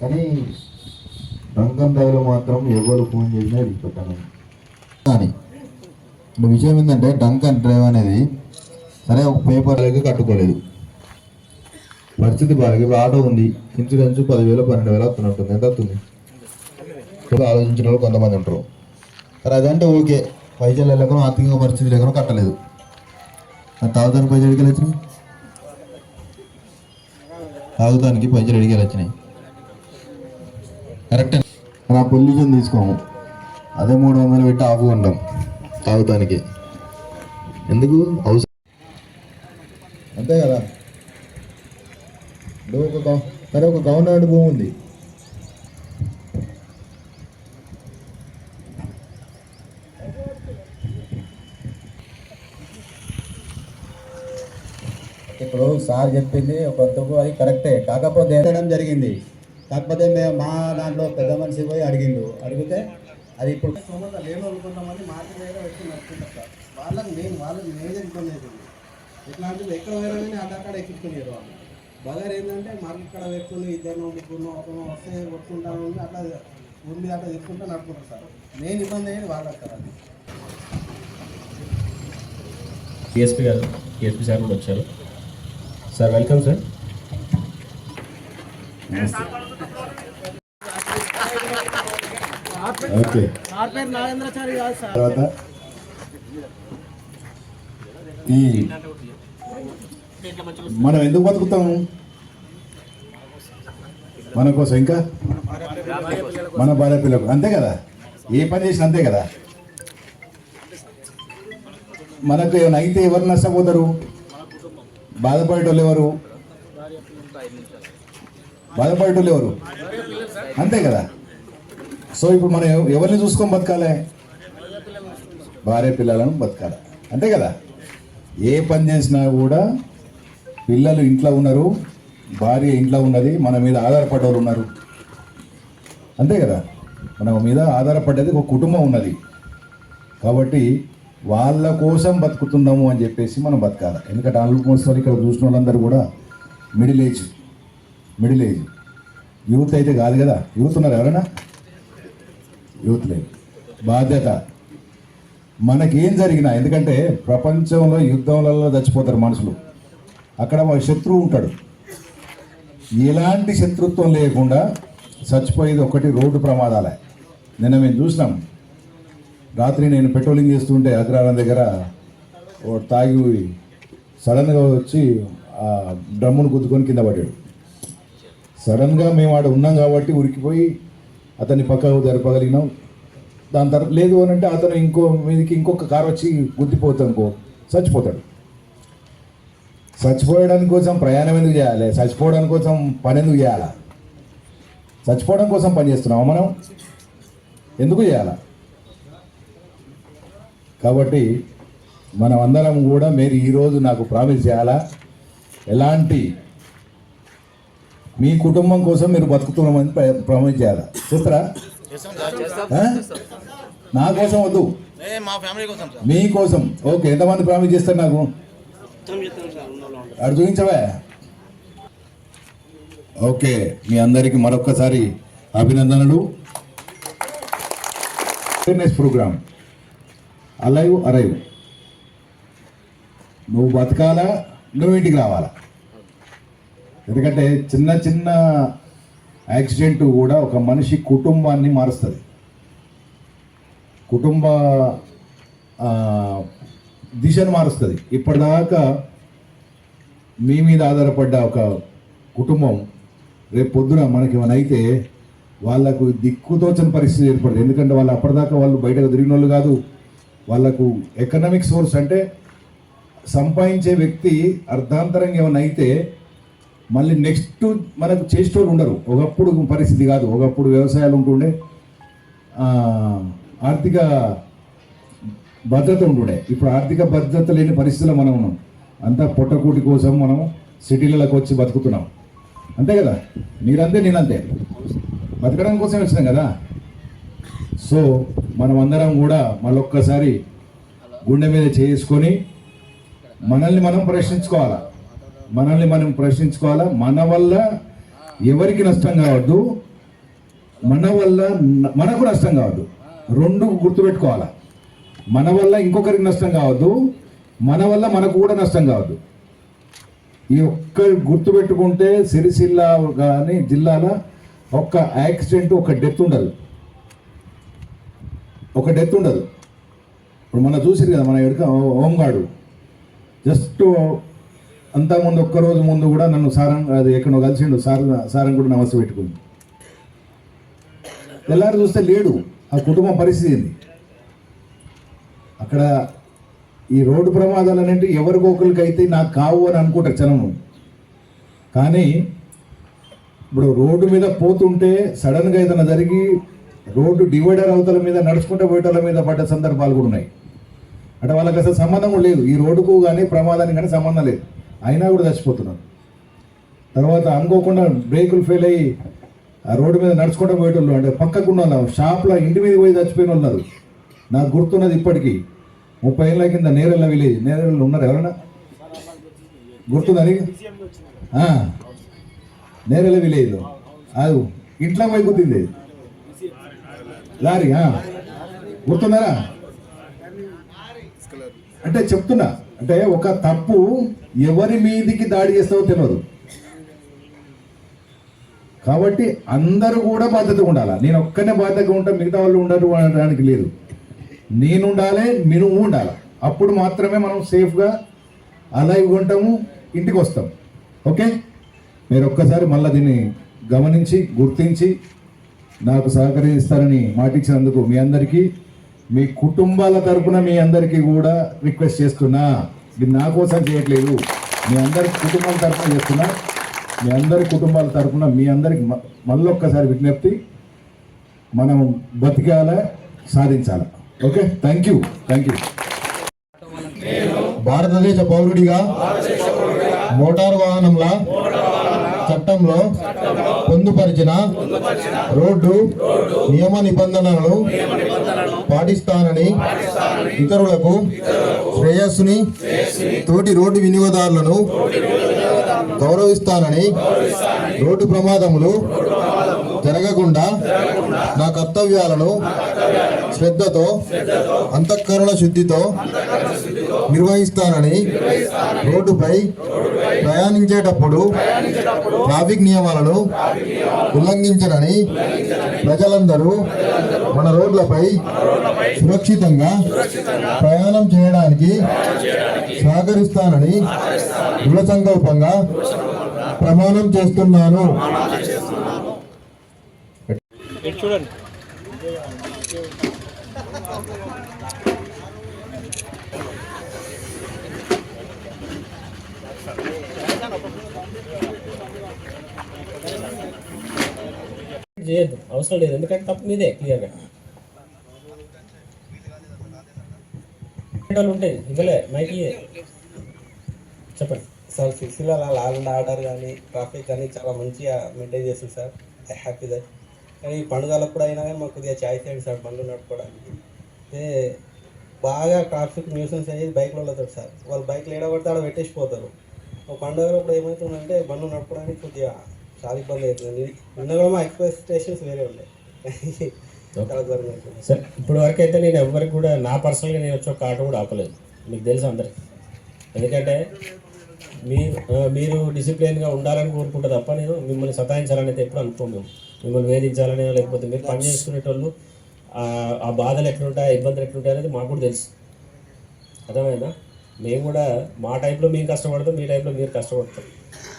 కానీ రంగం దయలో మాత్రం ఎవరు ఫోన్ చేసినా పెట్టాను కానీ ఇప్పుడు విషయం ఏంటంటే డంకన్ డ్రైవ్ అనేది సరే ఒక పేపర్ కట్టుకోలేదు. పరిస్థితి బాగా ఇప్పుడు ఆటో ఉంది. ఇన్సూరెన్స్ పదివేలు పన్నెండు వేలు వస్తుంది ఉంటుంది. ఎంత వస్తుంది? ఇప్పుడు ఆలోచించిన వాళ్ళు కొంతమంది ఉంటారు. సరే అదంటే ఓకే. పైసలు లేకుండా ఆర్థిక పరిస్థితి లేకుండా కట్టలేదు. తాగుతానికి పైసలు ఎడికి వచ్చినాయి తాగుతానికి పైసలు ఎడికి వచ్చినాయి కరెక్ట్. అలా పొల్యూషన్ తీసుకోము. అదే మూడు వందలు పెట్టి ఆఫ్ కొంటాం తాగుతానికి. ఎందుకు? అవసరం అంతే కదా? ఇప్పుడు ఒక సరే ఒక గవర్నమెంట్ భూమి ఉంది. ఇప్పుడు సార్ చెప్పింది కొంతకు అది కరెక్టే. కాకపోతే జరిగింది? కాకపోతే మేము మా దాంట్లో పెద్ద మనిషి పోయి అడిగిండు. అడిగితే అది ఇప్పుడు సొంత లేని వాళ్ళు మార్కెట్ దగ్గర వచ్చి నడుచుకుంటారు సార్. వాళ్ళకి నేను వాళ్ళకి మేనేజ్ ఇబ్బంది అవుతుంది ఇట్లాంటివి ఎక్కడ పోయినా కార్డు ఎక్కించుకునేరు వాళ్ళు. బజార్ ఏంటంటే మార్కెట్ కాడ పెట్టుకుని ఇద్దరు ముగ్గురు ఒకరు వస్తే కొట్టుకుంటాను అట్లా ఊరి మీద అట్లా తీసుకుంటూ నడుపుకుంటారు సార్. మెయిన్ ఇబ్బంది అయ్యేది వాళ్ళకి సార్ అది డిఎస్పీ గారు డిఎస్పీ సార్ కూడా వచ్చారు. Sir welcome sir okay. తర్వాత ఈ మనం ఎందుకు బతుకుతాము? మన కోసం ఇంకా? మన భార్య పిల్లలకు అంతే కదా? ఏ పని చేసినా అంతే కదా? మనకు ఏమైనా అయితే ఎవరు నష్టపోతారు? బాధపడేటోళ్ళు ఎవరు? బాధపడేటోళ్ళు ఎవరు? అంతే కదా? సో ఇప్పుడు మనం ఎవరిని చూసుకొని బతకాలి? భార్య పిల్లలను బతకాలి. అంతే కదా? ఏ పని చేసినా కూడా పిల్లలు ఇంట్లో ఉన్నారు భార్య ఇంట్లో ఉన్నది మన మీద ఆధారపడేవారు ఉన్నారు. అంతే కదా? మన మీద ఆధారపడేది ఒక కుటుంబం ఉన్నది. కాబట్టి వాళ్ళ కోసం బతుకుతున్నాము అని చెప్పేసి మనం బతకాలి. ఎందుకంటే ఆల్మోస్ట్ ఇక్కడ చూసిన వాళ్ళందరూ కూడా middle age middle age youth అయితే కాదు కదా? యూత్ ఉన్నారు ఎవరైనా? యూత్ లేదు బాధ్యత. మనకేం జరిగినా ఎందుకంటే ప్రపంచంలో యుద్ధంలలో చచ్చిపోతారు మనుషులు. అక్కడ మా శత్రువు ఉంటాడు. ఎలాంటి శత్రుత్వం లేకుండా చచ్చిపోయేది ఒకటి రోడ్డు ప్రమాదాలే. నిన్న మేము చూసినాం. రాత్రి నేను పెట్రోలింగ్ చేస్తుంటే అగ్రహారం దగ్గర తాగి సడన్గా వచ్చి ఆ డ్రమ్మును గుద్దుకొని కింద పడ్డాడు. సడన్గా మేము ఆడ ఉన్నాం కాబట్టి ఉరికిపోయి అతన్ని పక్కకు జరపగలిగినాం దాని తర్వాత లేదు అని అంటే అతను ఇంకో మీదకి ఇంకొక కారు వచ్చి గుద్దిపోతాం అనుకో చచ్చిపోతాడు. చచ్చిపోయడానికి కోసం ప్రయాణం ఎందుకు చేయాలి? చచ్చిపోవడానికి కోసం పని ఎందుకు చేయాలా? చచ్చిపోవడం కోసం పని చేస్తున్నామా మనం? ఎందుకు చేయాలా? కాబట్టి మనం అందరం కూడా మీరు ఈరోజు నాకు ప్రామిస్ చేయాలా? ఎలాంటి మీ కుటుంబం కోసం మీరు బతుకుతున్నామని ప్ర- ప్రామిస్ చేయాలా చేస్తారా? నా కోసం వద్దు. మా ఫ్యామిలీ కోసం సార్. మీ కోసం. ఓకే ఎంతమంది ప్రామిస్ చేస్తారు నాకు? అటు చూపించవే? ఓకే మీ అందరికి మరొక్కసారి అభినందనలు. అవేర్నెస్ ప్రోగ్రామ్ అలైవ్ అరైవ్ నువ్వు బతకాలా? నువ్వు ఇంటికి రావాలా? ఎందుకంటే చిన్న చిన్న యాక్సిడెంట్ కూడా ఒక మనిషి కుటుంబాన్ని మారుస్తుంది. కుటుంబ దిశను మారుస్తుంది. ఇప్పటిదాకా మీ మీద ఆధారపడ్డ ఒక కుటుంబం రేపు పొద్దున మనకి ఏమైనా అయితే వాళ్ళకు దిక్కుతోచని పరిస్థితి ఏర్పడదు. ఎందుకంటే వాళ్ళు అప్పటిదాకా వాళ్ళు బయటకు తిరిగిన వాళ్ళు కాదు. వాళ్ళకు ఎకనామిక్ సోర్స్ అంటే సంపాదించే వ్యక్తి అర్ధాంతరంగా ఏమైనా అయితే మళ్ళీ నెక్స్ట్ మనకు చేసేటోళ్ళు ఉండరు. ఒకప్పుడు పరిస్థితి కాదు. ఒకప్పుడు వ్యవసాయాలు ఉంటుండే. ఆర్థిక భద్రత ఉంటుండే. ఇప్పుడు ఆర్థిక భద్రత లేని పరిస్థితిలో మనం ఉన్నాం. అంతా పొట్టకూటి కోసం మనం సిటీలకు వచ్చి బతుకుతున్నాం. అంతే కదా? మీరంతే నేనంతే. బతకడం కోసం వచ్చినాం కదా? సో మనం అందరం కూడా మళ్ళొక్కసారి గుండె మీద చేసుకొని మనల్ని మనం ప్రశ్నించుకోవాలా? మనల్ని మనం ప్రశ్నించుకోవాలా? మన వల్ల ఎవరికి నష్టం కావద్దు? మన వల్ల మనకు నష్టం కావద్దు. రెండు గుర్తుపెట్టుకోవాలా? మన వల్ల ఇంకొకరికి నష్టం కావద్దు. మన వల్ల మనకు కూడా నష్టం కావద్దు. ఈ ఒక్క గుర్తుపెట్టుకుంటే సిరిసిల్ల కానీ జిల్లాలో ఒక్క యాక్సిడెంట్ ఒక డెత్ ఉండదు. ఒక డెత్ ఉండదు. ఇప్పుడు మన చూసిరు కదా మన ఎడుక హోంగార్డు జస్ట్ అంతా ముందు ఒక్క రోజు ముందు కూడా నన్ను సారం అది ఎక్కడో కలిసిండు సార్ సారం కూడా నమస్తే పెట్టుకుంది. తెల్లారి చూస్తే లేడు ఆ కుటుంబ పరిస్థితి అక్కడ ఈ రోడ్డు ప్రమాదాలు అనేవి ఎవరికో అయితే నాకు కావు అని అనుకుంటారు జనము కానీ ఇప్పుడు రోడ్డు మీద పోతుంటే సడన్గా ఏదైనా జరిగి రోడ్డు డివైడర్ అవతల మీద నడుచుకుంటూ పోయేటోళ్ళ మీద పడ్డ సందర్భాలు కూడా ఉన్నాయి. అంటే వాళ్ళకి అసలు సంబంధం లేదు. ఈ రోడ్డుకు కానీ ప్రమాదానికి కానీ సంబంధం లేదు. అయినా కూడా చచ్చిపోతున్నారు తర్వాత అనుకోకుండా బ్రేకులు ఫెయిల్ అయ్యి ఆ రోడ్డు మీద నడుచుకుంటూ పోయేటోళ్ళు అంటే పక్కకున్న వాళ్ళు షాప్లో ఇంటి మీద పోయి చచ్చిపోయిన ఉన్నారు. నాకు గుర్తున్నది ఇప్పటికీ. ముప్పై ఏళ్ళ కింద నేరెళ్ళ విలేజ్ నేరెళ్ళు ఉన్నారు ఎవరైనా గుర్తుందని నేరెళ్ళ విలేజ్లో అది ఇంట్లో పోయి గుర్తింది లారీ గుర్తున్నారా అంటే చెప్తున్నా. అంటే ఒక తప్పు ఎవరి మీదికి దాడి చేస్తావో తెలియదు కాబట్టి అందరూ కూడా బాధ్యత ఉండాలి? నేను ఒక్కనే బాధ్యతగా ఉంటా మిగతా వాళ్ళు ఉండరు అనడానికి లేదు. నేను ఉండాలి మీరు ఉండాలి. అప్పుడు మాత్రమే మనం సేఫ్గా అలైవ్ ఉంటాము ఇంటికి వస్తాం. ఓకే? మీరు ఒక్కసారి మళ్ళీ దీన్ని గమనించి గుర్తించి నాకు సహకరిస్తారని మాటిచ్చినందుకు మీ అందరికీ మీ కుటుంబాల తరపున మీ అందరికీ కూడా రిక్వెస్ట్ చేస్తున్నా. ఇది నా కోసం చేయట్లేదు. మీ అందరి కుటుంబం తరపున చేస్తున్నా. మీ అందరి కుటుంబాల తరపున మీ అందరికి మ- విజ్ఞప్తి. మనం బతికాల సాధించాల. Okay? Thank you thank you భారతదేశ పౌరుడిగా మోటారు వాహనంల చట్టంలో పొందుపరిచిన రోడ్డు నియమ నిబంధనలను పాటిస్తానని ఇతరులకు శ్రేయస్సుని తోటి రోడ్డు వినియోగదారులను గౌరవిస్తానని రోడ్డు ప్రమాదములు జరగకుండా నా కర్తవ్యాలను శ్రద్ధతో అంతఃకరణ శుద్ధితో నిర్వహిస్తానని రోడ్డుపై ప్రయాణించేటప్పుడు ట్రాఫిక్ నియమాలను ఉల్లంఘించనని ప్రజలందరూ మన రోడ్లపై సురక్షితంగా ప్రయాణం చేయడానికి సహకరిస్తానని దృఢ సంకల్పంగా ప్రమాణం చేస్తున్నాను. చేయొద్దు అవసరం లేదు. ఎందుకంటే తప్పు మీదే క్లియర్గా వాళ్ళు ఉంటాయి ఇవ్వలే మైకి చెప్పండి. సార్ సిక్స్లో లా అండ్ ఆర్డర్ కానీ ట్రాఫిక్ కానీ చాలా మంచిగా మెయింటైన్ చేస్తుంది సార్. ఐ హ్యాపీ దట్ కానీ ఈ పండుగలప్పుడు అయినా కానీ మాకు కొద్దిగా ఛాయిస్ అయ్యింది సార్ బండ్లు నడుపుకోవడానికి. అయితే బాగా ట్రాఫిక్ న్యూసెన్స్ బైక్లో వెళ్తారు సార్. వాళ్ళు బైక్లు ఏడబడితే ఆడ పెట్టేసిపోతారు. పండుగలప్పుడు ఏమవుతుందంటే బండ్లు నడపడానికి కొద్దిగా చాలా ఇబ్బంది అవుతుంది. నిన్న కూడా మా ఎక్స్పెక్టేషన్స్ వేరే ఉండే సరే ఇప్పుడు వరకు అయితే నేను ఎవరికి కూడా నా పర్సనల్గా నేను వచ్చి ఒక ఆటో కూడా ఆపలేదు. మీకు తెలుసు అందరికి. ఎందుకంటే మీరు మీరు డిసిప్లిన్గా ఉండాలని కోరుకుంటే తప్ప నేను మిమ్మల్ని సతాయించాలని అయితే ఎప్పుడు అనుకోము మేము. మిమ్మల్ని వేధించాలని లేకపోతే మీరు పని చేసుకునేటోళ్ళు ఆ, ఆ బాధలు ఎట్లుంటాయి ఆ ఇబ్బందులు ఎట్లుంటాయి అనేది మాకు కూడా తెలుసు. అర్థమైందా? మేము కూడా మా టైంలో మేము కష్టపడతాం మీ టైంలో మీరు కష్టపడతాం.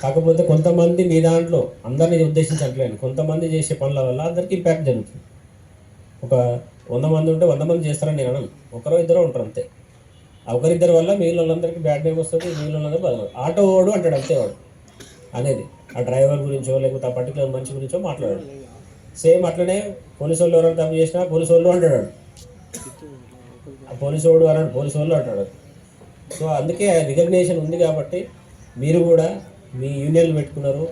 కాకపోతే కొంతమంది మీ దాంట్లో అందరినీ ఉద్దేశించట్లేదు. కొంతమంది చేసే పనుల వల్ల అందరికీ ఇంపాక్ట్ జరుగుతుంది. ఒక వంద మంది ఉంటే వంద మంది చేస్తారని నేను అనను. ఒకరో ఇద్దరు ఉంటారు అంతే. ఒకరిద్దరి వల్ల మిగిలిన వాళ్ళందరికీ బ్యాడ్ నేమ్ వస్తుంది మిగిలిన వాళ్ళందరూ ఆటో వాడు అంటాడు అంతే వాడు. అనేది. ఆ డ్రైవర్ గురించో లేకపోతే ఆ పర్టికులర్ మనిషి గురించో మాట్లాడాడు. సేమ్ అట్లనే పోలీసు వాళ్ళు ఎవరైనా తప్పు చేసినా పోలీసు వాళ్ళు అంటాడు. ఆ పోలీసు వాడు అన్నాడు పోలీసు వాళ్ళు అంటాడు. సో అందుకే రికగ్నేషన్ ఉంది కాబట్టి మీరు కూడా మీ యూనియన్లు పెట్టుకున్నారు.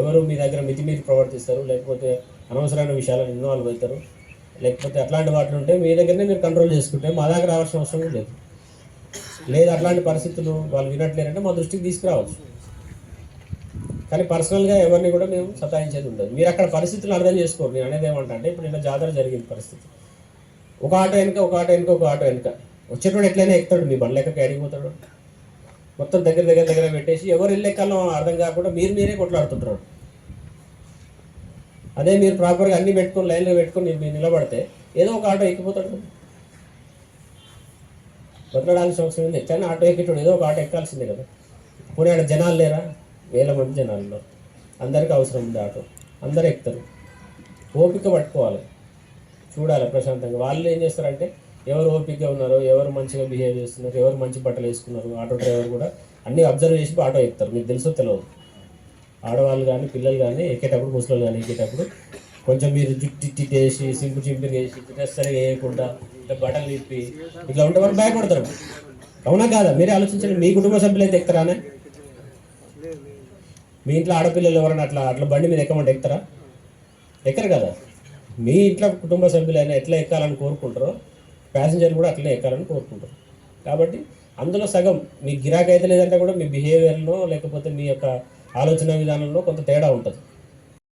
ఎవరు మీ దగ్గర మితిమీరి ప్రవర్తిస్తారు లేకపోతే అనవసరమైన విషయాలను ఇన్వాల్వ్ అవుతారు లేకపోతే అట్లాంటి వాటిలో ఉంటే మీ దగ్గరనే మీరు కంట్రోల్ చేసుకుంటే మా దగ్గర రావాల్సిన అవసరం లేదు. లేదు అట్లాంటి పరిస్థితులు వాళ్ళు వినట్లేరంటే మా దృష్టికి తీసుకురావచ్చు. కానీ పర్సనల్గా ఎవరిని కూడా మేము సతాయించేది ఉండదు. మీరు అక్కడ పరిస్థితులు అర్థం చేసుకోరు. నేను అనేది ఏమంటా అంటే ఇప్పుడు నిన్న జాతర జరిగింది పరిస్థితి. ఒక ఆటో వెనుక ఒక ఆటో వెనుక ఒక ఆటో వెనుక. వచ్చేటోడు ఎట్లయినా ఎక్కుతాడు మీ బండ్లు ఎక్కడికి అడిగిపోతాడు మొత్తం దగ్గర దగ్గర దగ్గర పెట్టేసి ఎవరు ఇల్లు అర్థం కాకుండా మీరు మీరే కొట్లాడుతుంటారు. అదే మీరు ప్రాపర్గా అన్ని పెట్టుకొని లైన్లో పెట్టుకొని మీరు మీరు నిలబడితే ఏదో ఒక ఆటో ఎక్కిపోతాడు. కదా. అవసరం ఉంది కానీ ఆటో ఎక్కేటోడు ఏదో ఒక ఆటో ఎక్కాల్సిందే కదా. పోనీ ఆడ జనాలు లేరా? వేల మంది జనాలు ఉన్నారు అందరికీ అవసరం ఉంది ఆటో. అందరు ఎక్కుతారు. ఓపిక పట్టుకోవాలి. చూడాలి ప్రశాంతంగా. వాళ్ళు ఏం చేస్తారంటే ఎవరు ఓపికగా ఉన్నారో ఎవరు మంచిగా బిహేవ్ చేస్తున్నారు ఎవరు మంచి బట్టలు వేసుకున్నారు ఆటో డ్రైవర్ కూడా అన్నీ అబ్జర్వ్ చేసి ఆటో ఎక్కుతారు మీకు తెలుసో తెలియదు ఆడవాళ్ళు కానీ పిల్లలు కానీ ఎక్కేటప్పుడు ముసలి కానీ ఎక్కేటప్పుడు కొంచెం మీరు జుట్టు చేసి వేసి సింపు చింపిరి చేసి సరిగా వేయకుండా ఇట్లా బట్టలు తిప్పి ఇట్లా ఉంటే వాళ్ళు భయపడతారు. అవునా కాదా? మీరే ఆలోచించండి. మీ కుటుంబ సభ్యులు అయితే ఎక్కుతారానే మీ ఇంట్లో ఆడపిల్లలు ఎవరైనా అట్లా అట్లా బండి మీద ఎక్కమంటే ఎక్కుతారా? ఎక్కరు కదా? మీ ఇంట్లో కుటుంబ సభ్యులైనా ఎట్లా ఎక్కాలని కోరుకుంటారో ప్యాసింజర్ కూడా అట్లనే ఎక్కాలని కోరుకుంటారు. కాబట్టి అందులో సగం మీ గిరాకీ అయితే లేదంటే కూడా మీ బిహేవియర్లో లేకపోతే మీ యొక్క ఆలోచన విధానంలో కొంత తేడా ఉంటుంది.